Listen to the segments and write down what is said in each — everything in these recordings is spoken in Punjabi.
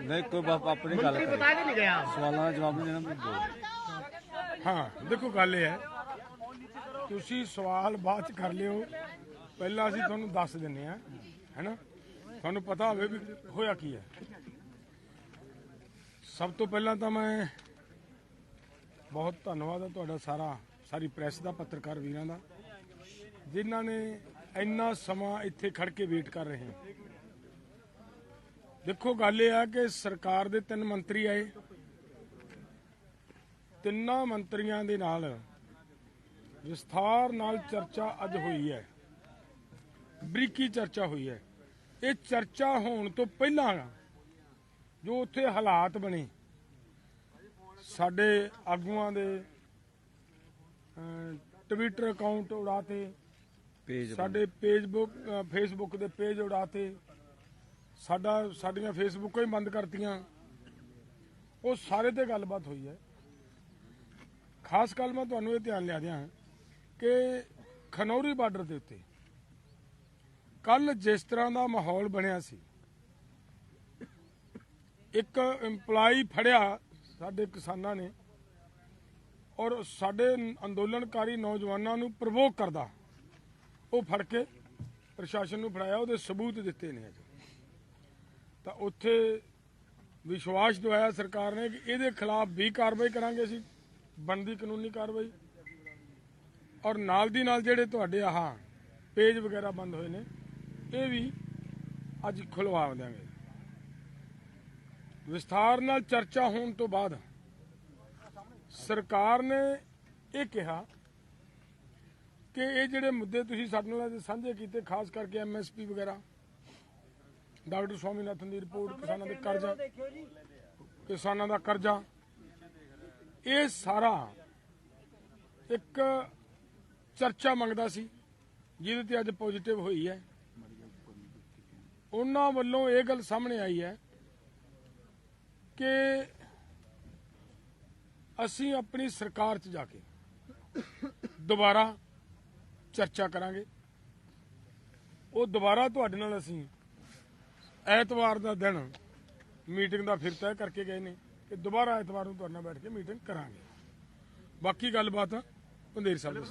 ਨਹੀਂ ਕੋਈ ਬਾਪ ਆਪਣੀ ਗੱਲ ਮੰਤਰੀ ਬਤਾ ਨਹੀਂ ਗਿਆ। ਸਵਾਲਾਂ ਦਾ ਜਵਾਬ ਨਹੀਂ ਦੇਣਾ ਮੈਂ ਹਾਂ ਦੇਖੋ ਗੱਲ ਇਹ ਹੈ ਤੁਸੀਂ ਸਵਾਲ ਬਾਅਦ ਚ ਕਰ ਲਿਓ। ਪਹਿਲਾਂ ਅਸੀਂ ਤੁਹਾਨੂੰ ਦੱਸ ਦਿੰਨੇ ਆ ਹੈਨਾ? ਤੁਹਾਨੂੰ ਪਤਾ ਹੋਵੇ ਵੀ ਹੋਇਆ ਕੀ ਹੈ। ਸਭ ਤੋਂ ਪਹਿਲਾਂ ਤਾਂ ਮੈਂ ਬਹੁਤ ਧੰਨਵਾਦ ਹੈ ਤੁਹਾਡਾ ਸਾਰਾ ਸਾਰੀ ਪ੍ਰੈਸ ਦਾ ਪੱਤਰਕਾਰ ਵੀਰਾਂ ਦਾ ਜਿਨ੍ਹਾਂ ਨੇ ਇੰਨਾ ਸਮਾਂ ਇੱਥੇ ਖੜ ਕੇ ਵੇਟ ਕਰ ਰਹੇ ਹਨ ਦੇਖੋ, ਗੱਲ ਇਹ ਆ ਕਿ ਸਰਕਾਰ ਦੇ ਤਿੰਨ ਮੰਤਰੀ ਆਏ। ਤਿੰਨਾਂ ਮੰਤਰੀਆਂ ਦੇ ਨਾਲ ਵਿਸਥਾਰ ਨਾਲ ਚਰਚਾ ਅੱਜ ਹੋਈ ਹੈ। ਬਰੀਕੀ ਚਰਚਾ ਹੋਈ ਹੈ। ਇਹ ਚਰਚਾ ਹੋਣ ਤੋਂ ਪਹਿਲਾਂ ਜੋ ਉੱਥੇ ਹਾਲਾਤ ਬਣੇ, ਸਾਡੇ ਆਗੂਆਂ ਦੇ ਟਵਿੱਟਰ ਅਕਾਊਂਟ ਉਡਾਤੇ ਪੇਜ ਸਾਡੇ ਫੇਸਬੁੱਕ ਫੇਸਬੁੱਕ ਦੇ ਪੇਜ ਉਡਾਤੇ। ਸਾਡਾ, ਸਾਡੀਆਂ ਫੇਸਬੁੱਕਾਂ ਹੀ ਬੰਦ ਕਰਤੀਆਂ। ਉਹ ਸਾਰੇ ਤੇ ਗੱਲਬਾਤ ਹੋਈ ਹੈ। ਖਾਸ ਗੱਲ ਮੈਂ ਤੁਹਾਨੂੰ ਇਹ ਧਿਆਨ ਲਿਆ ਦਿਆਂ ਕਿ ਖਨੌਰੀ ਬਾਰਡਰ ਦੇ ਉੱਤੇ ਕੱਲ ਜਿਸ ਤਰ੍ਹਾਂ ਦਾ ਮਾਹੌਲ ਬਣਿਆ ਸੀ, ਇੱਕ EMPLOYE ਫੜਿਆ ਸਾਡੇ ਕਿਸਾਨਾਂ ਨੇ ਔਰ ਸਾਡੇ ਅੰਦੋਲਨਕਾਰੀ ਨੌਜਵਾਨਾਂ ਨੂੰ ਪ੍ਰਵੋਕ ਕਰਦਾ। ਉਹ ਫੜ ਕੇ ਪ੍ਰਸ਼ਾਸਨ ਨੂੰ ਫੜਾਇਆ, ਉਹਦੇ ਸਬੂਤ ਦਿੱਤੇ ਨੇ ਅੱਜ। ਤਾਂ ਉੱਥੇ ਵਿਸ਼ਵਾਸ ਦਵਾਇਆ ਸਰਕਾਰ ਨੇ ਕਿ ਇਹਦੇ ਖਿਲਾਫ ਵੀ ਕਾਰਵਾਈ ਕਰਾਂਗੇ ਅਸੀਂ, ਬਣਦੀ ਕਾਨੂੰਨੀ ਕਾਰਵਾਈ। ਔਰ ਨਾਲ ਦੀ ਨਾਲ ਜਿਹੜੇ ਤੁਹਾਡੇ ਆਹ ਪੇਜ ਵਗੈਰਾ ਬੰਦ ਹੋਏ ਨੇ, ਇਹ ਵੀ ਅੱਜ ਖੁਲਵਾ ਦਿਆਂਗੇ। ਵਿਸਥਾਰ ਨਾਲ ਚਰਚਾ ਹੋਣ ਤੋਂ ਬਾਅਦ ਸਰਕਾਰ ਨੇ ਇਹ ਕਿਹਾ ਕਿ ਇਹ ਜਿਹੜੇ ਮੁੱਦੇ ਤੁਸੀਂ ਸਾਡੇ ਨਾਲ ਸਾਂਝੇ ਕੀਤੇ ਖਾਸ ਕਰਕੇ ਐਮਐਸਪੀ ਵਗੈਰਾ ਡਾਕਟਰ ਸਵਾਮੀਨਾਥਨ ਦੀ ਰਿਪੋਰਟ ਕਿਸਾਨਾਂ ਦੇ ਕਰਜ਼ਾ। ਕਿਸਾਨਾਂ ਦਾ ਕਰਜ਼ਾ। ਇਹ ਸਾਰਾ ਇੱਕ ਚਰਚਾ ਮੰਗਦਾ ਸੀ ਜਿਹਦੇ ਤੇ ਅੱਜ ਪੋਜ਼ਿਟਿਵ ਹੋਈ ਹੈ। ਉਹਨਾਂ ਵੱਲੋਂ ਇਹ ਗੱਲ ਸਾਹਮਣੇ ਆਈ ਹੈ ਕਿ ਅਸੀਂ ਆਪਣੀ ਸਰਕਾਰ 'ਚ ਜਾ ਕੇ ਦੁਬਾਰਾ ਚਰਚਾ ਕਰਾਂਗੇ। ਉਹ ਦੁਬਾਰਾ ਤੁਹਾਡੇ ਨਾਲ ਅਸੀਂ ਐਤਵਾਰ ਦਾ ਦਿਨ ਮੀਟਿੰਗ ਦਾ ਫਿਰ ਤੈਅ ਕਰਕੇ ਗਏ ਨੇ ਕਿ ਦੁਬਾਰਾ ਐਤਵਾਰ ਨੂੰ ਤੁਹਾਡੇ ਨਾਲ ਬੈਠ ਕੇ ਮੀਟਿੰਗ ਕਰਾਂਗੇ। ਬਾਕੀ ਗੱਲਬਾਤ ਪੰਦੇਰ ਸਾਹਿਬ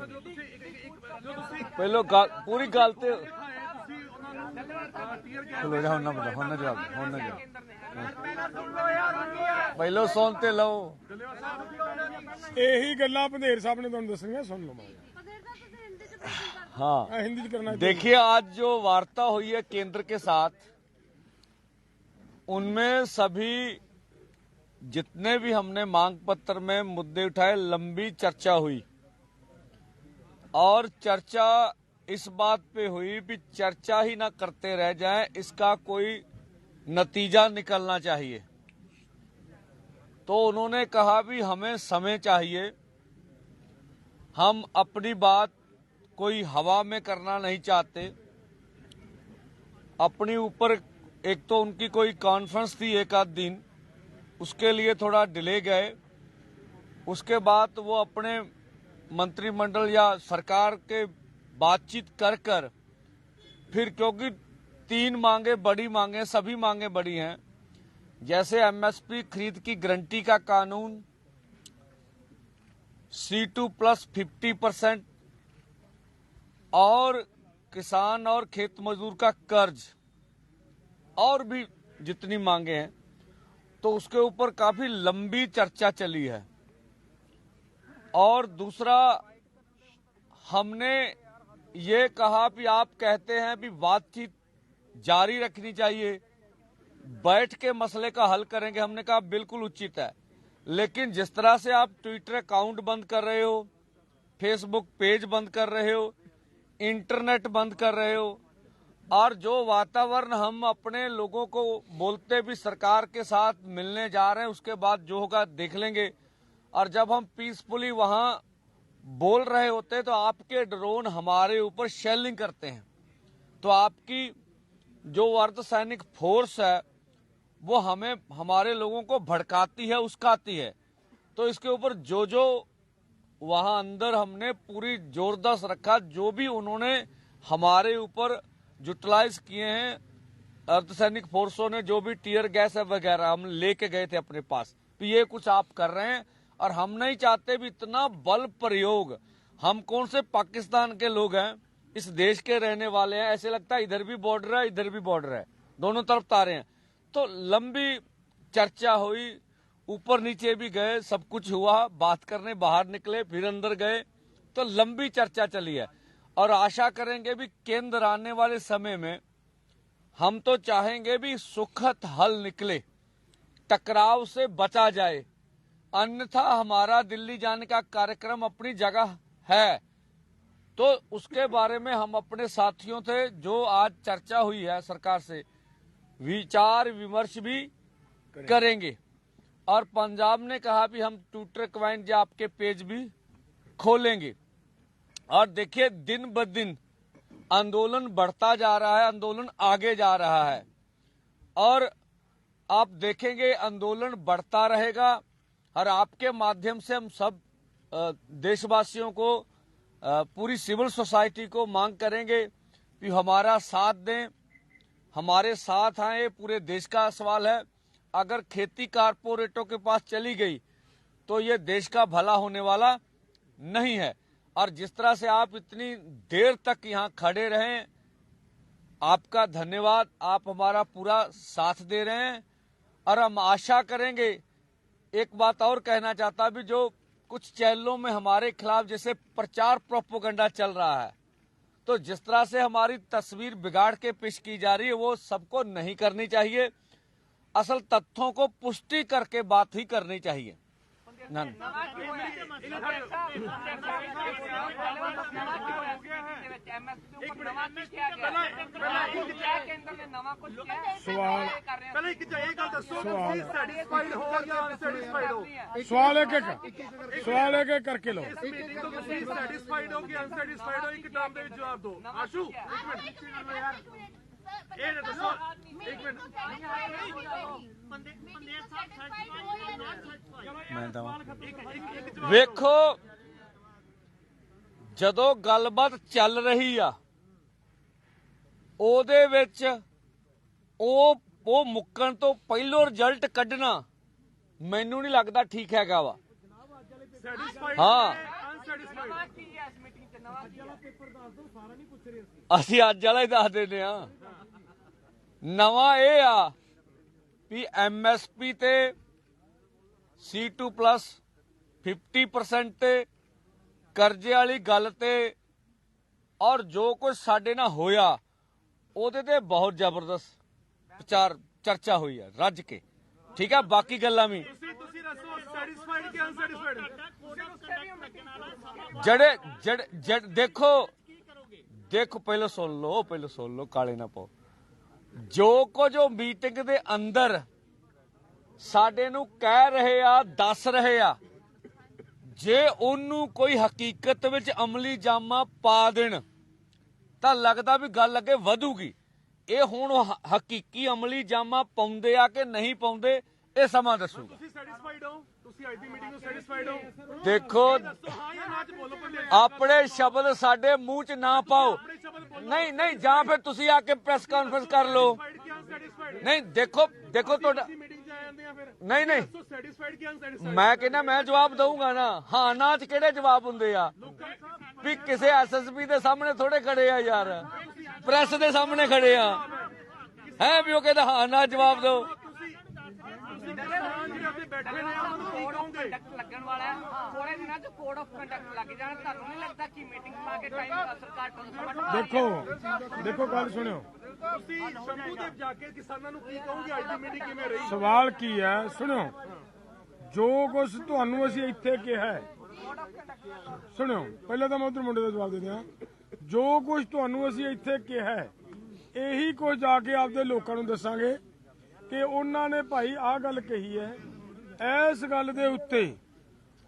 ਪਹਿਲੋ ਗੱਲ ਪੂਰੀ ਗੱਲ ਤੇ ਚਲੋ ਜਾ ਹੁਣ ਨਾ ਬਤਾ ਹੁਣ ਨਾ ਜਵਾਬ ਹੁਣ ਨਾ ਜਵਾਬ ਪਹਿਲੋ ਸੁਣ ਤੇ ਲਓ। ਇਹੀ ਗੱਲਾਂ ਪੰਦੇਰ ਸਾਹਿਬ ਨੇ ਤੁਹਾਨੂੰ ਦੱਸਣੀਆਂ ਸੁਣ ਲਓ हाँ। देखिए आज जो वार्ता हुई है केंद्र के साथ उनमें सभी जितने भी हमने मांग पत्र में मुद्दे उठाए लंबी चर्चा हुई। और चर्चा इस बात पे हुई भी चर्चा ही ना करते रह जाए इसका कोई नतीजा निकलना चाहिए। तो उन्होंने कहा भी हमें समय चाहिए। हम अपनी बात कोई हवा में करना नहीं चाहते, अपने ऊपर एक तो उनकी कोई कॉन्फ्रेंस थी एक आध दिन, उसके लिए थोड़ा डिले गए, उसके बाद वो अपने मंत्रिमंडल या सरकार के बातचीत कर कर, फिर क्योंकि तीन मांगे बड़ी मांगे, सभी मांगे बड़ी हैं, जैसे एमएसपी खरीद की गारंटी का कानून C two plus fifty percent और किसान और खेत मजदूर का कर्ज और भी जितनी मांगे हैं तो उसके ऊपर काफ़ी लंबी चर्चा चली है। और दूसरा, हमने ये कहा कि आप कहते हैं कि बातचीत जारी रखनी चाहिए, बैठ के मसले का हल करेंगे, हमने कहा बिल्कुल उचित है। लेकिन जिस तरह से आप ट्विटर अकाउंट बंद कर रहे हो, फेसबुक पेज बंद कर रहे हो इंटरनेट बंद कर रहे हो। और जो वातावरण हम अपने लोगों को बोलते भी सरकार के साथ मिलने जा रहे हैं, उसके बाद जो होगा देख लेंगे। और जब हम पीसफुली वहाँ बोल रहे होते तो आपके ड्रोन हमारे ऊपर शेलिंग करते हैं। तो आपकी जो अर्धसैनिक फोर्स है, वो हमें, हमारे लोगों को भड़काती है, उसकाती है। तो इसके ऊपर जो जो वहाँ अंदर हमने पूरी जोरदार रखा, जो भी उन्होंने हमारे ऊपर यूटिलाइज किए हैं, अर्धसैनिक फोर्सों ने, जो भी टीयर गैस है वगैरह हम लेके गए थे अपने पास। तो ये कुछ आप कर रहे हैं, और हम नहीं चाहते भी इतना बल प्रयोग। हम कौन से पाकिस्तान के लोग हैं, इस देश के रहने वाले हैं, ऐसे लगता है इधर भी बॉर्डर है, इधर भी बॉर्डर है। दोनों तरफ़ तारे हैं। तो लंबी चर्चा हुई ऊपर नीचे भी गए, सब कुछ हुआ, बात करने, बाहर निकले, फिर अंदर गए तो लंबी चर्चा चली है। और आशा करेंगे भी केंद्र आने वाले समय में हम तो चाहेंगे भी सुखद हल निकले, टकराव से बचा जाए। अन्यथा हमारा दिल्ली जाने का कार्यक्रम अपनी जगह है। तो उसके बारे में हम अपने साथियों थे जो आज चर्चा हुई है सरकार से, विचार विमर्श भी करेंगे। और पंजाब ने कहा भी हम ट्विटर क्वाइन या आपके पेज भी खोलेंगे। और देखिए, दिन ब दिन आंदोलन बढ़ता जा रहा है, आंदोलन आगे जा रहा है। और आप देखेंगे, आंदोलन बढ़ता रहेगा और आपके माध्यम से हम सब देशवासियों को पूरी सिविल सोसाइटी को मांग करेंगे कि हमारा साथ दें, हमारे साथ आए, पूरे देश का सवाल है। अगर खेती कारपोरेटों के पास चली गई तो ये देश का भला होने वाला नहीं है। और जिस तरह से आप इतनी देर तक यहाँ खड़े रहे, आपका धन्यवाद। आप हमारा पूरा साथ दे रहे हैं। और हम आशा करेंगे, एक बात और कहना चाहता भी, जो कुछ चैनलों में हमारे खिलाफ जैसे प्रचार प्रोपोगंडा चल रहा है तो जिस तरह से हमारी तस्वीर बिगाड़ के पेश की जा रही है, वो सबको नहीं करनी चाहिए। असल तथ्यों को पुष्टि करके बात ही करनी चाहिए। सवाल एक एक सवाल एक एक करके लो। सैटिस्फाइड हो कि अनसैटिस्फाइड हो? एक जवाब दो। आशू ਮੀਟਿੰਗ ਤੋਂ ਹੋ ਇੱਕ ਟਰਮ ਦੇ ਵਿੱਚ ਜਵਾਬ ਦਿਓ ਆਸ਼ੂ ਇੱਕ ਮਿੰਟ ਇਹ ਨਾ ਦੱਸੋ ਮਿੰਟ ਮੈਂ ਦਵਾਂ ਵੇਖੋ। ਜਦੋਂ ਗੱਲਬਾਤ ਚੱਲ ਰਹੀ ਆ ਉਹਦੇ ਵਿੱਚ ਉਹ ਉਹ ਮੁੱਕਣ ਤੋਂ ਪਹਿਲੋਂ ਰਿਜ਼ਲਟ ਕੱਢਣਾ ਮੈਨੂੰ ਨਹੀਂ ਲੱਗਦਾ ਠੀਕ ਹੈਗਾ ਵਾ। ਹਾਂ। ਅਨਸੈਟੀਸਫਾਈਡ ਅਸੀਂ। ਅੱਜ ਵਾਲਾ ਹੀ ਦੱਸ ਦਿੰਦੇ ਆ ਨਵਾਂ ਇਹ ਆ ਵੀ ਐਮਐਸਪੀ ਤੇ C2 ਪਲੱਸ 50% ਤੇ ਕਰਜ਼ੇ ਵਾਲੀ ਗੱਲ ਤੇ ਔਰ ਜੋ ਕੁਝ ਸਾਡੇ ਨਾਲ ਹੋਇਆ ਉਹਦੇ ਤੇ ਬਹੁਤ ਜ਼ਬਰਦਸਤ ਵਿਚਾਰ ਚਰਚਾ ਹੋਈ ਹੈ ਰੱਜ ਕੇ। ਠੀਕ ਹੈ ਬਾਕੀ ਗੱਲਾਂ ਵੀ। ਜਿਹੜੇ ਜਿਹੜੇ- ਦੇਖੋ ਦੇਖੋ ਪਹਿਲਾਂ ਸੁਣ ਲਓ ਪਹਿਲਾਂ ਸੁਣ ਲਓ ਕਾਲੇ ਨਾ ਪਾਓ। ਜੋ ਕੁਝ ਉਹ ਮੀਟਿੰਗ ਦੇ ਅੰਦਰ ਸਾਡੇ ਨੂੰ ਕਹਿ ਰਹੇ ਆ, ਦੱਸ ਰਹੇ ਆ, ਜੇ ਉਹਨੂੰ ਕੋਈ ਹਕੀਕਤ ਵਿੱਚ ਅਮਲੀ ਜਾਮਾ ਪਾ ਦੇਣ, ਤਾਂ ਲੱਗਦਾ ਵੀ ਗੱਲ ਅੱਗੇ ਵਧੂਗੀ। ਇਹ ਹੁਣ ਹਕੀਕੀ ਅਮਲੀ ਜਾਮਾ ਪਾਉਂਦੇ ਆ ਕਿ ਨਹੀਂ ਪਾਉਂਦੇ, ਇਹ ਸਮਾਂ ਦੱਸੂਗਾ। ਤੁਸੀਂ ਸੈਟੀਸਫਾਈਡ ਹੋ? ਤੁਸੀਂ ਅੱਜ ਦੀ ਮੀਟਿੰਗ ਤੋਂ ਸੈਟੀਸਫਾਈਡ ਹੋ? ਦੇਖੋ ਦੱਸੋ ਹਾਂ ਜਾਂ ਨਾ ਚ ਬੋਲੋ ਪਹਿਲੇ। ਆਪਣੇ ਸ਼ਬਦ ਸਾਡੇ ਮੂੰਹ 'ਚ ਨਾ ਪਾਓ। ਨਹੀਂ ਨਹੀਂ ਜਾਂ ਫਿਰ ਤੁਸੀਂ ਆ ਕੇ ਪ੍ਰੈਸ ਕਾਨਫਰੰਸ ਕਰ ਲਓ। ਸੈਟੀਸਫਾਈਡ ਕਿ ਅਨਸੈਟੀਸਫਾਈਡ ਨਹੀਂ ਦੇਖੋ ਦੇਖੋ ਤੁਹਾਡਾ ਤੁਸੀਂ ਮੀਟਿੰਗ 'ਚ ਆ ਜਾਂਦੇ ਆ ਫਿਰ। ਨਹੀਂ ਨਹੀਂ। ਦੱਸੋ ਸੈਟੀਸਫਾਈਡ ਕਿ ਅਨਸੈਟੀਸਫਾਈਡ ਮੈਂ ਕਹਿੰਦਾ ਮੈਂ ਜਵਾਬ ਦਊਂਗਾ ਨਾ। ਹਾਂ ਨਾ 'ਚ ਕਿਹੜੇ ਜਵਾਬ ਹੁੰਦੇ ਆ? ਵੀ ਕਿਸੇ ਐਸਐਸਪੀ ਦੇ ਸਾਹਮਣੇ ਥੋੜੇ ਖੜੇ ਆ ਯਾਰ। ਪ੍ਰੈਸ ਦੇ ਸਾਹਮਣੇ ਖੜੇ ਆ। ਹੈ ਵੀ ਉਹ ਕਹਿੰਦਾ ਹਾਂ ਨਾ ਜਵਾਬ ਦਿਓ। ਤੁਸੀਂ ਤੁਸੀਂ ਕਿਸਾਨ ਜਿਹੜੇ ਉੱਥੇ ਬੈਠੇ ਨੇ ਉਹਨਾਂ ਨੂੰ ਕੀ ਕਹੋਗੇ ਕੰਡਕਟ ਲੱਗਣ ਵਾਲਾ ਹੈ। ਥੋੜੇ ਦਿਨਾਂ ਚ ਕੋਡ ਆਫ ਕੰਡਕਟ ਲੱਗ ਜਾਣਾ। ਤੁਹਾਨੂੰ ਨਹੀਂ ਲੱਗਦਾ ਕਿ ਮੀਟਿੰਗ ਪਾ ਕੇ ਟਾਈਮ ਸਰਕਾਰ ਟਰਾਂਸਫਰ ਦੇਖੋ ਦੇਖੋ ਗੱਲ ਸੁਣਿਓ। ਤੁਸੀਂ ਸ਼ੰਭੂ ਦੇਵ ਜਾ ਕੇ ਕਿਸਾਨਾਂ ਨੂੰ ਕੀ ਕਹੋਗੇ? ਅੱਜ ਦੀ ਮੀਟਿੰਗ ਕਿਵੇਂ ਰਹੀ? ਸਵਾਲ ਕੀ ਹੈ? ਸੁਣਿਓ। ਜੋ ਕੁਝ ਤੁਹਾਨੂੰ ਅਸੀਂ ਇੱਥੇ ਕਿਹਾ ਹੈ। ਸੁਣਿਓ। ਪਹਿਲਾਂ ਤਾਂ ਮੈਂ ਉਧਰ ਮੁੰਡੇ ਦਾ ਜਵਾਬ ਦੇ ਦਿਆਂ। ਜੋ ਕੁਝ ਤੁਹਾਨੂੰ ਅਸੀਂ ਇੱਥੇ ਕਿਹਾ ਹੈ ਇਹੀ ਕੁਝ ਜਾ ਕੇ ਆਪਦੇ ਲੋਕਾਂ ਨੂੰ ਦੱਸਾਂਗੇ ਕਿ ਉਹਨਾਂ ਨੇ ਭਾਈ ਆਹ ਗੱਲ ਕਹੀ ਹੈ ਇਸ ਗੱਲ ਦੇ ਉੱਤੇ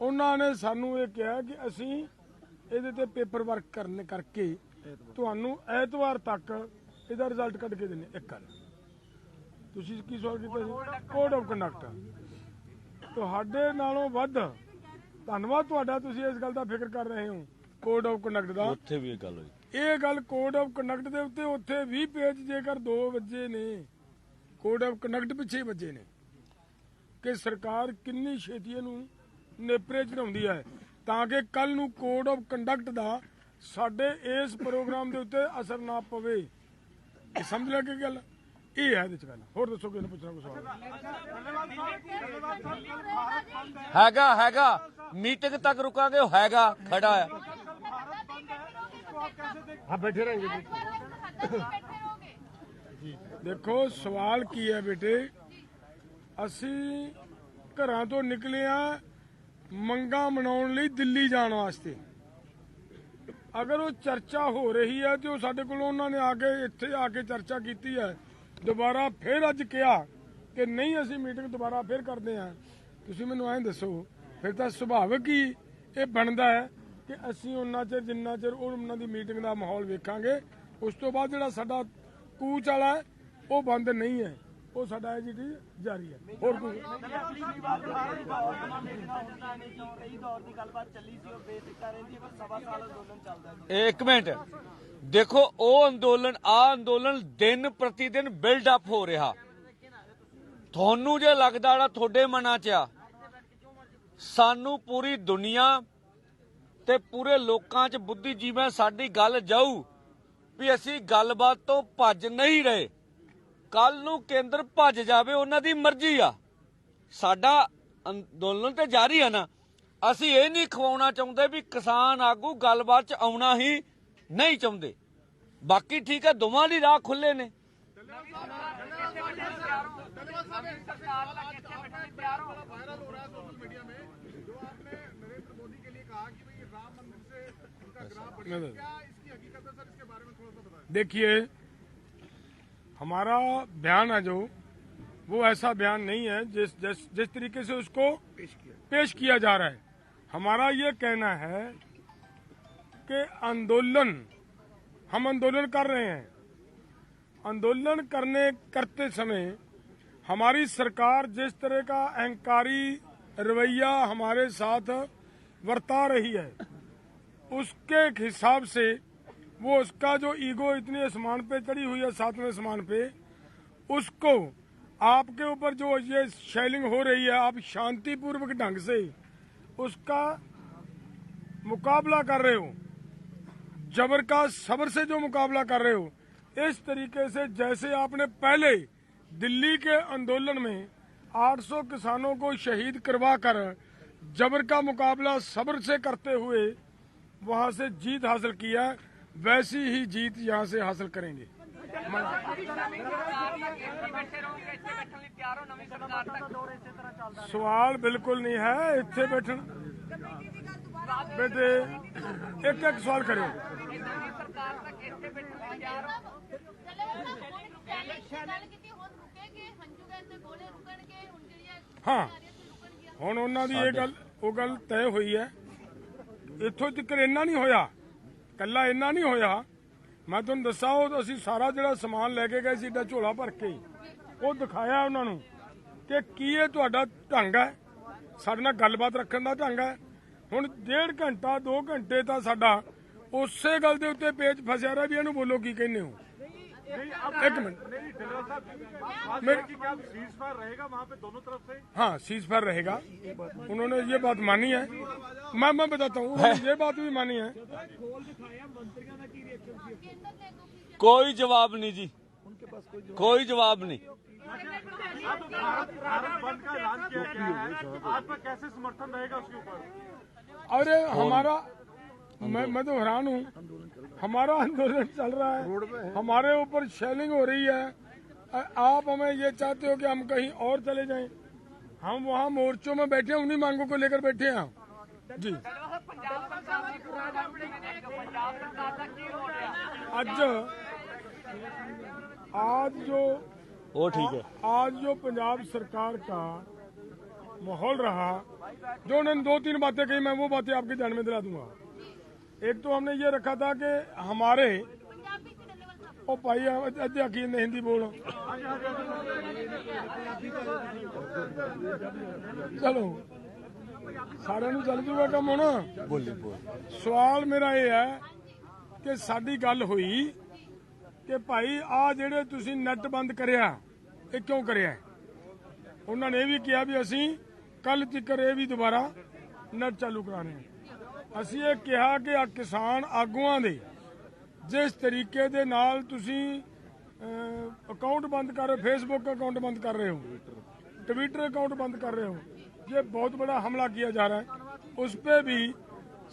ਉਹਨਾਂ ਨੇ ਸਾਨੂੰ ਇਹ ਕਿਹਾ ਕਿ ਅਸੀਂ ਇਹਦੇ ਤੇ ਪੇਪਰ ਵਰਕ ਕਰਨ ਕਰਕੇ ਤੁਹਾਨੂੰ ਐਤਵਾਰ ਤੱਕ ਇਹਦਾ ਰਿਜ਼ਲਟ ਕੱਢ ਕੇ ਦਿੰਨੇ ਇੱਕ ਗੱਲ। ਤੁਸੀਂ ਕੀ ਸਵਾਲ ਕੀਤਾ ਸੀ ਕੋਡ ਆਫ ਕੰਡਕਟ ਤੁਹਾਡੇ ਨਾਲੋਂ ਵੱਧ ਧੰਨਵਾਦ ਤੁਹਾਡਾ ਤੁਸੀਂ ਇਸ ਗੱਲ ਦਾ ਫਿਕਰ ਕਰ ਰਹੇ ਹੋ ਕੋਡ ਆਫ ਕੰਡਕਟ ਦਾ। ਉੱਥੇ ਵੀ ਇਹ ਗੱਲ ਹੋਈ। ਇਹ ਗੱਲ ਕੋਡ ਆਫ ਕੰਡਕਟ ਦੇ ਉੱਤੇ ਉੱਥੇ 20 ਪੇਜ ਜੇਕਰ 2 ਵਜੇ ਨੇ ਕੋਡ ਆਫ ਕੰਡਕਟ ਪਿੱਛੇ ਵੱਜੇ ਨੇ। ਕਿ ਸਰਕਾਰ ਕਿੰਨੀ ਛੇਤੀ ਇਹਨੂੰ ਨੇਪਰੇ ਚੜਾਉਂਦੀ ਹੈ ਤਾਂ ਕਿ ਕੱਲ ਨੂੰ ਕੋਡ ਆਫ ਕੰਡਕਟ ਦਾ ਸਾਡੇ ਇਸ ਪ੍ਰੋਗਰਾਮ ਦੇ ਉੱਤੇ ਅਸਰ ਨਾ ਪਵੇ। ਸਮਝ ਲੱਗੇ ਗੱਲ? ਇਹ ਹੈ ਇਹਦੇ ਚ ਹੋਰ ਦੱਸੋ ਕਿਹਨੂੰ ਪੁੱਛਣਾ ਕੋਈ ਸਵਾਲ? ਹੈਗਾ ਹੈਗਾ। ਮੀਟਿੰਗ ਤੱਕ ਰੁਕਾਂਗੇ ਉਹ ਹੈਗਾ ਖੜਾ ਹੈ। ਆ ਬੈਠੇ ਰਹਿਣਗੇ ਦੇਖੋ ਸਵਾਲ ਕੀ ਹੈ ਬੇਟੇ? ਅਸੀਂ ਘਰਾਂ ਤੋਂ ਨਿਕਲੇ ਆ ਮੰਗਾ ਮਨਾਉਣ ਲਈ ਦਿੱਲੀ ਜਾਣ ਵਾਸਤੇ। ਅਗਰ ਉਹ ਚਰਚਾ ਹੋ ਰਹੀ ਹੈ ਤੇ ਉਹ ਸਾਡੇ ਕੋਲ ਉਹਨਾਂ ਨੇ ਆ ਕੇ ਇੱਥੇ ਆ ਕੇ ਚਰਚਾ ਕੀਤੀ ਹੈ। ਦੁਬਾਰਾ ਫਿਰ ਅੱਜ ਕਿਹਾ ਕਿ ਨਹੀਂ, ਅਸੀਂ ਮੀਟਿੰਗ ਦੁਬਾਰਾ ਫਿਰ ਕਰਦੇ ਹਾਂ ਤੁਸੀਂ ਮੈਨੂੰ ਐਂ ਦੱਸੋ, ਫਿਰ ਤਾਂ ਸੁਭਾਵਿਕ ਹੀ ਇਹ ਬਣਦਾ ਹੈ ਕਿ ਅਸੀਂ ਉਹਨਾਂ ਚਿਰ ਜਿੰਨਾ ਚਿਰ ਉਹਨਾਂ ਦੀ ਮੀਟਿੰਗ ਦਾ ਮਾਹੌਲ ਵੇਖਾਂਗੇ, ਉਸ ਤੋਂ ਬਾਅਦ ਜਿਹੜਾ ਸਾਡਾ ਕੂਚ ਵਾਲਾ ਹੈ, ਉਹ ਬੰਦ ਨਹੀਂ ਹੈ। ਉਹ ਸਾਡਾ ਐਜੀਟੀ ਜਾਰੀ ਹੈ। ਹੋਰ ਕੋਈ? ਇੱਕ ਮਿੰਟ। ਦੇਖੋ ਉਹ ਅੰਦੋਲਨ ਆ ਅੰਦੋਲਨ ਦਿਨ ਪ੍ਰਤੀ ਦਿਨ ਬਿਲਡ ਅਪ ਹੋ ਰਿਹਾ। ਤੁਹਾਨੂੰ ਜੇ ਲੱਗਦਾ ਜਿਹੜਾ ਤੁਹਾਡੇ ਮਨਾਂ 'ਚ ਆ ਸਾਨੂੰ ਪੂਰੀ ਦੁਨੀਆ ਤੇ ਪੂਰੇ ਲੋਕਾਂ 'ਚ ਬੁੱਧੀ ਜਿਵੇਂ ਸਾਡੀ ਗੱਲ ਜਾਊ ਵੀ ਅਸੀਂ ਗੱਲਬਾਤ ਤੋਂ ਭੱਜ ਨਹੀਂ ਰਹੇ। ਕੱਲ ਨੂੰ ਕੇਂਦਰ ਭੱਜ ਜਾਵੇ ਉਹਨਾਂ ਦੀ ਮਰਜ਼ੀ ਆ ਸਾਡਾ ਅੰਦੋਲਨ ਤੇ ਜਾਰੀ ਹੈ ਨਾ ਅਸੀਂ ਇਹ ਨਹੀਂ ਖਵਾਉਣਾ ਚਾਹੁੰਦੇ ਵੀ ਕਿਸਾਨ ਆਗੂ ਗੱਲਬਾਤ 'ਚ ਆਉਣਾ ਹੀ ਨਹੀਂ ਚਾਹੁੰਦੇ ਬਾਕੀ ਠੀਕ ਹੈ ਦੋਵਾਂ ਦੀ ਰਾਹ ਖੁੱਲੇ ਨੇ ਸਰਕਾਰ ਤੱਕ ਇੱਥੇ ਬੈਠਣ ਲਈ ਤਿਆਰ ਹੋ वायरल हो रहा है सोशल मीडिया में जो आपने नरेंद्र मोदी के लिए कहा कि भाई राम मंदिर से उनका ग्राफ बढ़िया क्या इसकी हकीकत है सर इसके बारे में थोड़ा सा बताएं देखिए हमारा बयान है जो वो ऐसा बयान नहीं है जिस जिस जिस तरीके से उसको पेश किया। पेश किया जा रहा है। हमारा ये कहना है कि आंदोलन हम आंदोलन कर रहे हैं। आंदोलन करने करते समय हमारी सरकार जिस तरह का अहंकारी रवैया हमारे साथ वर्ता रही है उसके हिसाब से वो उसका जो ईगो इतने आसमान पे चढ़ी हुई है, सातवें आसमान पे, उसको आपके ऊपर जो ये शेलिंग हो रही है, आप शांतिपूर्वक ढंग से उसका मुकाबला कर रहे हो, जबर का सबर से जो मुकाबला कर रहे हो, इस तरीके से जैसे आपने पहले दिल्ली के आंदोलन में 800 किसानों को शहीद करवाकर जबर का मुकाबला सब्र से करते हुए वहाँ से जीत हासिल किया वैसी ही जीत यहां से हासिल करेंगे ਨਵੀਂ ਸਰਕਾਰ ਤੱਕ ਇੱਥੇ ਬੈਠੇ ਰਹੋਗੇ ਇੱਥੇ ਬੈਠਣ ਲਈ ਤਿਆਰ ਹੋ ਨਵੀਂ ਸਰਕਾਰ ਤੱਕ ਸਵਾਲ ਬਿਲਕੁਲ ਨਹੀਂ ਹੈ ਇੱਥੇ ਬੈਠਣ ਬੇਟੇ ਇੱਕ ਇੱਕ ਸਵਾਲ ਕਰਿਓ ਨਵੀਂ ਸਰਕਾਰ ਤੱਕ ਇੱਥੇ ਬੈਠਣ ਲਈ ਤਿਆਰ ਹੋ ਗੱਲ ਕੀਤੀ ਹੁਣ ਰੁਕੇਗੇ ਹੰਝੂ ਗੈਸ ਦੇ ਗੋਲੇ ਰੁਕਣਗੇ ਹੁਣ ਜਿਹੜੀਆਂ ਹਾਂ ਰੁਕਣਗੀਆਂ ਹੁਣ ਉਹਨਾਂ ਦੀ ਇਹ ਗੱਲ ਉਹ ਗੱਲ ਤੈਅ ਹੋਈ ਹੈ ਇੱਥੋਂ ਤੱਕ ਇੰਨਾ ਨਹੀਂ ਹੋਇਆ ਕੱਲਾ ਇੰਨਾ ਨਹੀਂ ਹੋਇਆ। ਮੈਂ ਤੁਹਾਨੂੰ ਦੱਸਾਂ, ਉਹ ਅਸੀਂ ਸਾਰਾ ਜਿਹੜਾ ਸਮਾਨ ਲੈ ਕੇ ਗਏ ਸੀ, ਏਡਾ ਝੋਲਾ ਭਰ ਕੇ। ਉਹ ਦਿਖਾਇਆ ਉਹਨਾਂ ਨੂੰ ਕਿ ਕੀ ਇਹ ਤੁਹਾਡਾ ਢੰਗ ਹੈ। ਸਾਡੇ ਨਾਲ ਗੱਲਬਾਤ ਰੱਖਣ ਦਾ ਢੰਗ ਹੈ। ਹੁਣ ਡੇਢ ਘੰਟਾ 2 ਘੰਟੇ ਤਾਂ ਸਾਡਾ ਉਸੇ ਗੱਲ ਦੇ ਉੱਤੇ ਪੇਚ ਫਸਿਆ ਰਿਹਾ ਵੀ ਇਹਨੂੰ ਬੋਲੋ ਕੀ ਕਹਿੰਦੇ ਹੋ। एक मिनट। हाँ। सीज फायर रहेगा उन्होंने ये बात मानी है। मैं मैं बताता हूँ ये बात भी मानी है। कोई जवाब नहीं जी। कोई जवाब नहीं। कैसे समर्थन रहेगा उसके ऊपर? अरे हमारा मैं मैं तो हैरान हूँ। हमारा आंदोलन चल रहा है। हमारे ऊपर शेलिंग हो रही है। आप हमें ये चाहते हो कि हम कहीं और चले जाएँ? हम वहाँ मोर्चों में बैठे उन्हीं मांगों को लेकर बैठे हैं जी। आज आज जो वो ठीक है। आज जो पंजाब सरकार का माहौल रहा जो उन्होंने दो तीन बातें कही मैं वो बातें आपके ध्यान में दिला दूँगा। एक तो हमने ये रखा था कि हमारे ਪੰਜਾਬੀ ਚ ਡੱਲੇਵਾਲ ਸਾਹਿਬ ਉਹ ਭਾਈ ਅੱਧੇ ਆਖੀ ਨੇ ਹਿੰਦੀ ਬੋਲ ਚਲੋ ਸਾਰਿਆਂ ਨੂੰ ਚੱਲ ਜੂਗਾ ਕੰਮ ਹੁਣ ਬੋਲੇ ਬੋਲ ਸਵਾਲ ਮੇਰਾ ਇਹ ਹੈ ਕਿ ਸਾਡੀ ਗੱਲ ਹੋਈ ਕਿ ਭਾਈ ਆ ਜਿਹੜੇ ਤੁਸੀਂ ਨੈਟ ਬੰਦ ਕਰਿਆ ਇਹ ਕਿਉਂ ਕਰਿਆ ਉਹਨਾਂ ਨੇ ਇਹ ਵੀ ਕਿਹਾ ਵੀ ਅਸੀਂ ਕੱਲ ਤੱਕ ਇਹ ਵੀ ਦੁਬਾਰਾ ਨੈਟ ਚਾਲੂ ਕਰਾਣੇ ਆ ਅਸੀਂ ਇਹ ਕਿਹਾ ਕਿ ਆ ਕਿਸਾਨ ਆਗੂਆਂ ਦੇ ਜਿਸ ਤਰੀਕੇ ਦੇ ਨਾਲ ਤੁਸੀਂ ਅਕਾਊਂਟ ਬੰਦ ਕਰ ਰਹੇ ਹੋ ਫੇਸਬੁੱਕ ਅਕਾਊਂਟ ਬੰਦ ਕਰ ਰਹੇ ਹੋ ट्विटर अकाउंट बंद कर रहे हो ये बहुत बड़ा हमला किया जा रहा है उस पर भी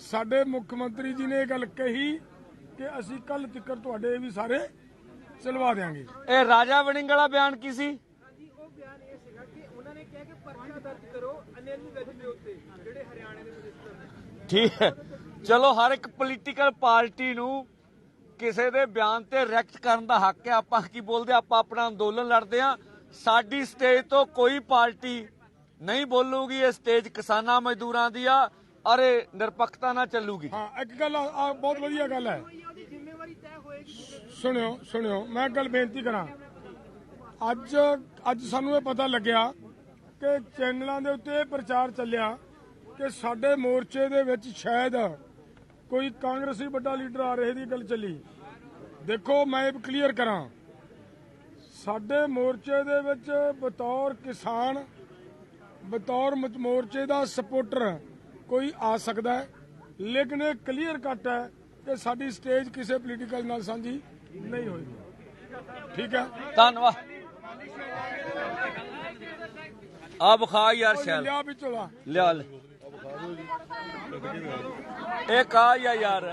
ਸਾਡੇ ਮੁੱਖ ਮੰਤਰੀ ਜੀ ਨੇ ਇਹ ਗੱਲ ਕਹੀ ਕਿ ਅਸੀਂ ਕੱਲ ਤੱਕ ਤੁਹਾਡੇ ਇਹ ਵੀ ਸਾਰੇ ਚਲਵਾ ਦੇਾਂਗੇ ਇਹ ਰਾਜਾ ਵੜਿੰਗ ਵਾਲਾ ਬਿਆਨ ਕੀ ਸੀ ਜੀ ਉਹ ਬਿਆਨ ਇਹ ਸੀਗਾ ਕਿ ਉਹਨਾਂ ਨੇ ਕਿਹਾ ਕਿ ਪਰਚਾ ਦਰਜ ਕਰੋ ਅਨਿਲ ਵਿਜ ਦੇ ਉੱਤੇ ਠੀਕ ਹੈ। ਚਲੋ, ਹਰ ਇੱਕ ਪੋਲੀਟੀਕਲ ਪਾਰਟੀ ਨੂੰ ਕਿਸੇ ਦੇ ਬਿਆਨ ਤੇ ਰਿਐਕਟ ਕਰਨ ਦਾ ਹੱਕ ਹੈ। ਆਪਾਂ ਕੀ ਬੋਲਦੇ ਆਪਾਂ ਆਪਣਾ ਅੰਦੋਲਨ ਲੜਦੇ ਆ ਸਾਡੀ ਸਟੇਜ ਤੋਂ ਕੋਈ ਪਾਰਟੀ ਨਹੀਂ ਬੋਲੂਗੀ। ਇਹ ਸਟੇਜ ਕਿਸਾਨਾਂ ਮਜ਼ਦੂਰਾਂ ਦੀ ਆ ਅਰੇ ਨਿਰਪੱਖਤਾ ਨਾਲ ਚੱਲੂਗੀ। ਹਾਂ, ਇੱਕ ਗੱਲ ਆ ਬਹੁਤ ਵਧੀਆ ਗੱਲ ਹੈ। ਸੁਣਿਓ ਸੁਣਿਓ, ਮੈਂ ਗੱਲ ਬੇਨਤੀ ਕਰਾਂ। ਅੱਜ ਅੱਜ ਸਾਨੂੰ ਇਹ ਪਤਾ ਲੱਗਿਆ ਕਿ ਚੈਨਲਾਂ ਦੇ ਉੱਤੇ ਪ੍ਰਚਾਰ ਚੱਲਿਆ ਕਿ ਸਾਡੇ ਮੋਰਚੇ ਦੇ ਵਿੱਚ ਸ਼ਾਇਦ ਕੋਈ ਕਾਂਗਰਸੀ ਵੱਡਾ ਲੀਡਰ ਆ ਰਹੇ ਦੀ ਗੱਲ ਚੱਲੀ। ਦੇਖੋ ਮੈਂ ਇਹ ਕਲੀਅਰ ਕਰਾਂ। ਸਾਡੇ ਮੋਰਚੇ ਦੇ ਵਿੱਚ ਬਤੌਰ ਕਿਸਾਨ ਬਤੌਰ ਮੋਰਚੇ ਦਾ ਸਪੋਰਟਰ ਕੋਈ ਆ ਸਕਦਾ ਹੈ। ਲੇਕਿਨ ਇਹ ਕਲੀਅਰ ਕੱਟ ਹੈ ਕਿ ਸਾਡੀ ਸਟੇਜ ਕਿਸੇ ਪੋਲੀਟੀਕਲ ਨਾਲ ਸਾਂਝੀ ਨਹੀਂ ਹੋਏਗੀ ਠੀਕ ਹੈ? ਧੰਨਵਾਦ। ਆ ਬਖਾ ਯਾਰ ਸ਼ੈਲ। ਲਿਆ ਵਿੱਚੋਂ ਦਾ ਲਿਆ ਲੈ ਇਹ ਕਾ ਯਾਰ?